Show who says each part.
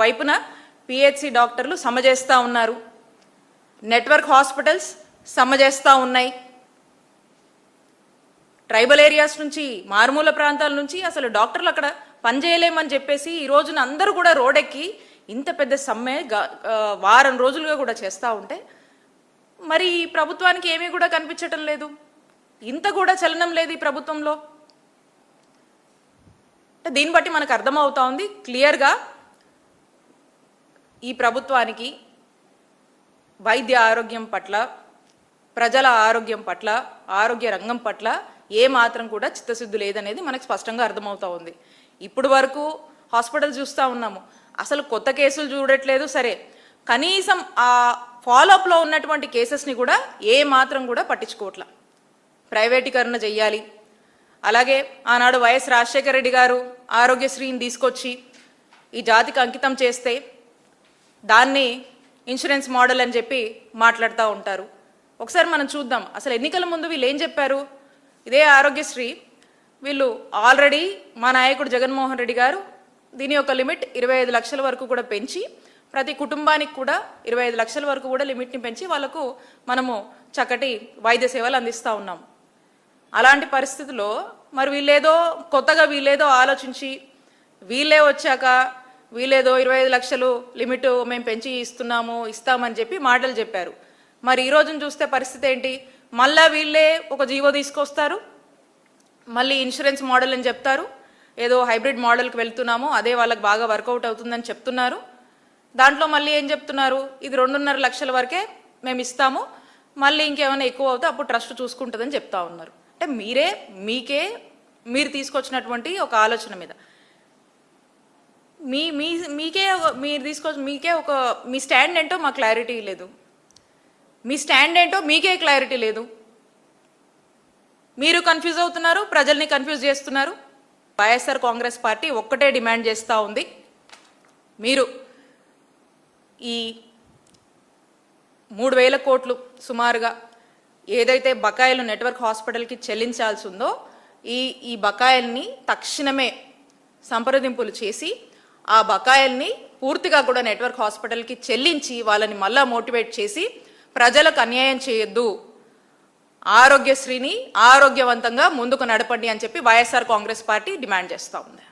Speaker 1: వైపున పిహెచ్సి డాక్టర్లు సమజేస్తూ ఉన్నారు. నెట్వర్క్ హాస్పిటల్స్ సమజేస్తూ ఉన్నాయి. ట్రైబల్ ఏరియాస్ నుంచి మారుమూల ప్రాంతాల నుంచి అసలు డాక్టర్లు అక్కడ పనిచేయలేమని చెప్పేసి ఈ రోజున అందరూ కూడా రోడెక్కి ఇంత పెద్ద సమ్మె వారం రోజులుగా కూడా చేస్తూ ఉంటే మరి ఈ ప్రభుత్వానికి ఏమీ కూడా కనిపించటం లేదు. ఇంత కూడా చలనం లేదు ఈ ప్రభుత్వంలో. అంటే దీన్ని బట్టి మనకు అర్థమవుతా ఉంది. క్లియర్గా ఈ ప్రభుత్వానికి వైద్య ఆరోగ్యం పట్ల ప్రజల ఆరోగ్యం పట్ల ఆరోగ్య రంగం పట్ల ఏ మాత్రం కూడా చిత్తశుద్ధి లేదనేది మనకు స్పష్టంగా అర్థమవుతా ఉంది. ఇప్పుడు వరకు హాస్పిటల్ చూస్తూ ఉన్నాము. అసలు కొత్త కేసులు చూడట్లేదు సరే. కనీసం ఆ ఫాలోఅప్లో ఉన్నటువంటి కేసెస్ని కూడా ఏ మాత్రం కూడా పట్టించుకోవట్లా. ప్రైవేటీకరణ చెయ్యాలి. అలాగే ఆనాడు వైఎస్ రాజశేఖర రెడ్డి గారు ఆరోగ్యశ్రీని తీసుకొచ్చి ఈ జాతికి అంకితం చేస్తే దాన్ని ఇన్సూరెన్స్ మోడల్ అని చెప్పి మాట్లాడుతూ ఉంటారు. ఒకసారి మనం చూద్దాం. అసలు ఎన్నికల ముందు వీళ్ళు ఏం చెప్పారు? ఇదే ఆరోగ్యశ్రీ. వీళ్ళు ఆల్రెడీ మా నాయకుడు జగన్మోహన్ రెడ్డి గారు దీని యొక్క లిమిట్ ఇరవై ఐదు లక్షల వరకు కూడా పెంచి ప్రతి కుటుంబానికి కూడా ఇరవై ఐదు లక్షల వరకు కూడా లిమిట్ని పెంచి వాళ్ళకు మనము చక్కటి వైద్య సేవలు అందిస్తూ ఉన్నాం. అలాంటి పరిస్థితిలో మరి వీళ్ళేదో కొత్తగా వీళ్ళేదో ఆలోచించి వీళ్ళే వచ్చాక వీళ్ళేదో ఇరవై ఐదు లక్షలు లిమిట్ మేము పెంచి ఇస్తున్నాము ఇస్తామని చెప్పి మాటలు చెప్పారు. మరి ఈ రోజున చూస్తే పరిస్థితి ఏంటి? మళ్ళా వీళ్ళే ఒక జీవో తీసుకొస్తారు? మళ్ళీ ఇన్సూరెన్స్ మోడల్ అని చెప్తారు? ఏదో హైబ్రిడ్ మోడల్కి వెళ్తున్నాము అదే వాళ్ళకి బాగా వర్కౌట్ అవుతుందని చెప్తున్నారు. దాంట్లో మళ్ళీ ఏం చెప్తున్నారు? ఇది రెండున్నర లక్షల వరకే మేము ఇస్తాము మళ్ళీ ఇంకేమైనా ఎక్కువ అవుతే అప్పుడు ట్రస్ట్ చూసుకుంటుందని చెప్తా ఉన్నారు. అంటే మీరే మీకే మీరు తీసుకొచ్చినటువంటి ఒక ఆలోచన మీద. మీ మీ మీకే మీరు తీసుకోవచ్చు మీకే ఒక మీ స్టాండ్ ఏంటో మా క్లారిటీ లేదు. మీ స్టాండ్ ఏంటో మీకే క్లారిటీ లేదు. మీరు కన్ఫ్యూజ్ అవుతున్నారు ప్రజల్ని కన్ఫ్యూజ్ చేస్తున్నారు. వైఎస్ఆర్ కాంగ్రెస్ పార్టీ ఒక్కటే డిమాండ్ చేస్తూ ఉంది. మీరు ఈ మూడు వేల కోట్లు సుమారుగా ఏదైతే బకాయిలు నెట్వర్క్ హాస్పిటల్కి చెల్లించాల్సి ఉందో ఈ ఈ బకాయిల్ని తక్షణమే సంప్రదింపులు చేసి ఆ బకాయిల్ని పూర్తిగా కూడా నెట్వర్క్ హాస్పిటల్కి చెల్లించి వాళ్ళని మళ్ళా మోటివేట్ చేసి ప్రజలకు అన్యాయం చేయొద్దు. ఆరోగ్యశ్రీని ఆరోగ్యవంతంగా ముందుకు నడపండి అని చెప్పి వైఎస్ఆర్ కాంగ్రెస్ పార్టీ డిమాండ్ చేస్తూ ఉంది.